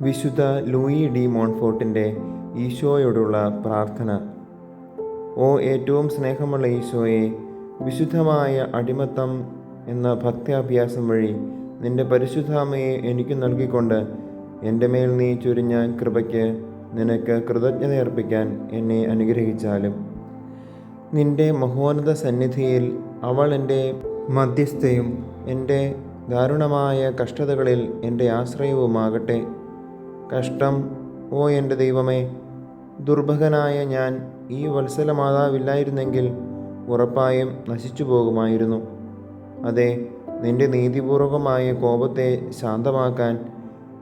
വിശുദ്ധ Louis D മോൺഫോർട്ടിന്റെ ഈശോയോടുള്ള പ്രാർത്ഥന. ഓ ഏറ്റവും സ്നേഹമുള്ള ഈശോയെ വിശുദ്ധമായ അടിമത്തം എന്ന ഭക്ത്യാഭ്യാസം വഴി നിന്റെ പരിശുദ്ധാമയെ എനിക്ക് നൽകിക്കൊണ്ട് എന്റെ മേൽ നീ ചുരിഞ്ഞ കൃപയ്ക്ക് നിനക്ക് കൃതജ്ഞത അർപ്പിക്കാൻ എന്നെ അനുഗ്രഹിച്ചാലും. നിന്റെ മഹോന്നത സന്നിധിയിൽ അവൾ എന്റെ മധ്യസ്ഥയും എന്റെ ദാരുണമായ കഷ്ടതകളിൽ എന്റെ ആശ്രയവുമാകട്ടെ. കഷ്ടം ഓ എന്റെ ദൈവമേ ദുർഭകനായ ഞാൻ ഈ വത്സല മാതാവില്ലായിരുന്നെങ്കിൽ ഉറപ്പായും നശിച്ചു പോകുമായിരുന്നു. അതെ നിന്റെ നീതിപൂർവകമായ കോപത്തെ ശാന്തമാക്കാൻ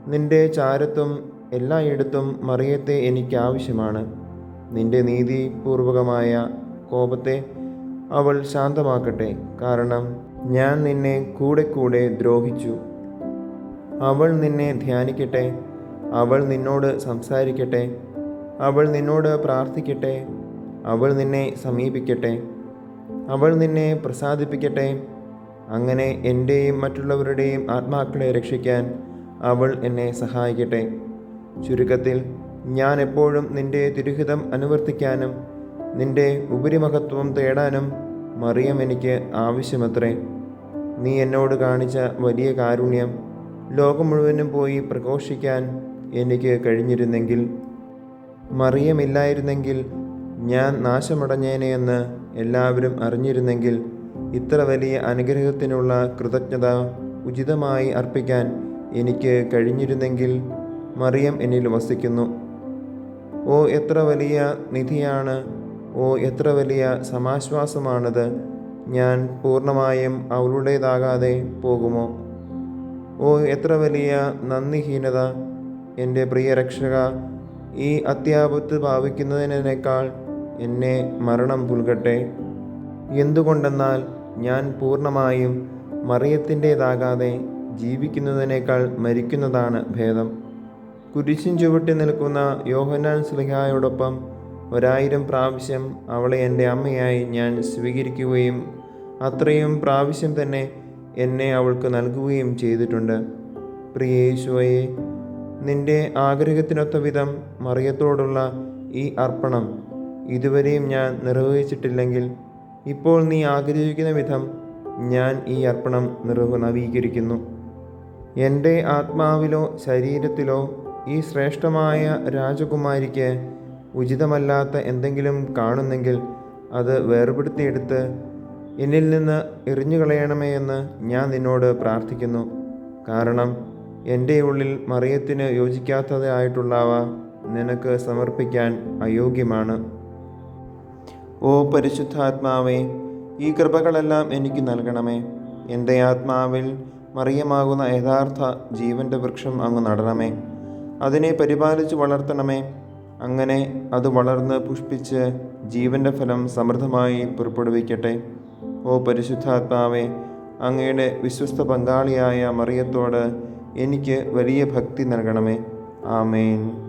നിന്റെ ചാരത്വം എല്ലായിടത്തും മറിയത്തെ എനിക്ക് ആവശ്യമാണ് നിന്റെ നീതിപൂർവകമായ കോപത്തെ അവൾ ശാന്തമാക്കട്ടെ കാരണം ഞാൻ നിന്നെ കൂടെ കൂടെ ദ്രോഹിച്ചു. അവൾ നിന്നെ ധ്യാനിക്കട്ടെ അവൾ നിന്നോട് സംസാരിക്കട്ടെ. അവൾ നിന്നോട് പ്രാർത്ഥിക്കട്ടെ. അവൾ നിന്നെ സമീപിക്കട്ടെ. അവൾ നിന്നെ പ്രസാദിപ്പിക്കട്ടെ. അങ്ങനെ എന്റെയും മറ്റുള്ളവരുടെയും ആത്മാക്കളെ രക്ഷിക്കാൻ അവൾ എന്നെ സഹായിക്കട്ടെ. ചുരുക്കത്തിൽ ഞാൻ എപ്പോഴും നിന്റെ തിരുഹിതം അനുവർത്തിക്കാനും നിന്റെ ഉപരിമഹത്വം തേടാനും മറിയം എനിക്ക് ആവശ്യമത്രേ. നീ എന്നോട് കാണിച്ച വലിയ കാരുണ്യം ലോകം മുഴുവനും പോയി പ്രഘോഷിക്കാൻ എനിക്ക് കഴിഞ്ഞിരുന്നെങ്കിൽ മറിയമില്ലായിരുന്നെങ്കിൽ ഞാൻ നാശമടഞ്ഞേനെ എന്ന് എല്ലാവരും അറിഞ്ഞിരുന്നെങ്കിൽ ഇത്ര വലിയ അനുഗ്രഹത്തിനുള്ള കൃതജ്ഞത ഉചിതമായി അർപ്പിക്കാൻ എനിക്ക് കഴിഞ്ഞിരുന്നെങ്കിൽ മറിയം എന്നിൽ വസിക്കുന്നു. ഓ എത്ര വലിയ നിധിയാണ് ഓ എത്ര വലിയ സമാശ്വാസമാണത്. ഞാൻ പൂർണമായും അവളുടേതാകാതെ പോകുമോ? ഓ എത്ര വലിയ നന്ദിഹീനത എന്റെ പ്രിയ രക്ഷക ഈ അത്യാപത്ത് ഭാവിക്കുന്നതിനേക്കാൾ എന്നെ മരണം പുൽകട്ടെ. എന്തുകൊണ്ടെന്നാൽ ഞാൻ പൂർണമായും മറിയത്തിന്റേതാകാതെ ജീവിക്കുന്നതിനേക്കാൾ മരിക്കുന്നതാണ് ഭേദം. കുരിശിൻ ചുവട്ടി നിൽക്കുന്ന യോഹനാൻ സ്ലിഹായോടൊപ്പം ഒരായിരം പ്രാവശ്യം അവളെ എന്റെ അമ്മയായി ഞാൻ സ്വീകരിക്കുകയും അത്രയും പ്രാവശ്യം തന്നെ എന്നെ അവൾക്ക് നൽകുകയും ചെയ്തിട്ടുണ്ട്. പ്രിയേശുവയെ നിന്റെ ആഗ്രഹത്തിനൊത്ത വിധം മറിയത്തോടുള്ള ഈ അർപ്പണം ഇതുവരെയും ഞാൻ നിർവഹിച്ചിട്ടില്ലെങ്കിൽ ഇപ്പോൾ നീ ആഗ്രഹിക്കുന്ന വിധം ഞാൻ ഈ അർപ്പണം നിർവ നവീകരിക്കുന്നു. എന്റെ ആത്മാവിലോ ശരീരത്തിലോ ഈ ശ്രേഷ്ഠമായ രാജകുമാരിക്ക് ഉചിതമല്ലാത്ത എന്തെങ്കിലും കാണുന്നെങ്കിൽ അത് വേർപെടുത്തിയെടുത്ത് എന്നിൽ നിന്ന് എറിഞ്ഞു കളയണമേ എന്ന് ഞാൻ നിന്നോട് പ്രാർത്ഥിക്കുന്നു. കാരണം എന്റെ ഉള്ളിൽ മറിയത്തിന് യോജിക്കാത്തതായിട്ടുള്ളവ നിനക്ക് സമർപ്പിക്കാൻ അയോഗ്യമാണ്. ഓ പരിശുദ്ധാത്മാവേ ഈ കൃപകളെല്ലാം എനിക്ക് നൽകണമേ. എന്റെ ആത്മാവിൽ മറിയമാകുന്ന യഥാർത്ഥ ജീവന്റെ വൃക്ഷം അങ്ങ് നടണമേ. അതിനെ പരിപാലിച്ച് വളർത്തണമേ. അങ്ങനെ അത് വളർന്ന് പുഷ്പിച്ച് ജീവന്റെ ഫലം സമൃദ്ധമായി പുറപ്പെടുവിക്കട്ടെ. ഓ പരിശുദ്ധാത്മാവേ അങ്ങയുടെ വിശ്വസ്ത പങ്കാളിയായ മറിയത്തോട് എനിക്ക് വലിയ ഭക്തി നൽകണമേ. ആമേൻ.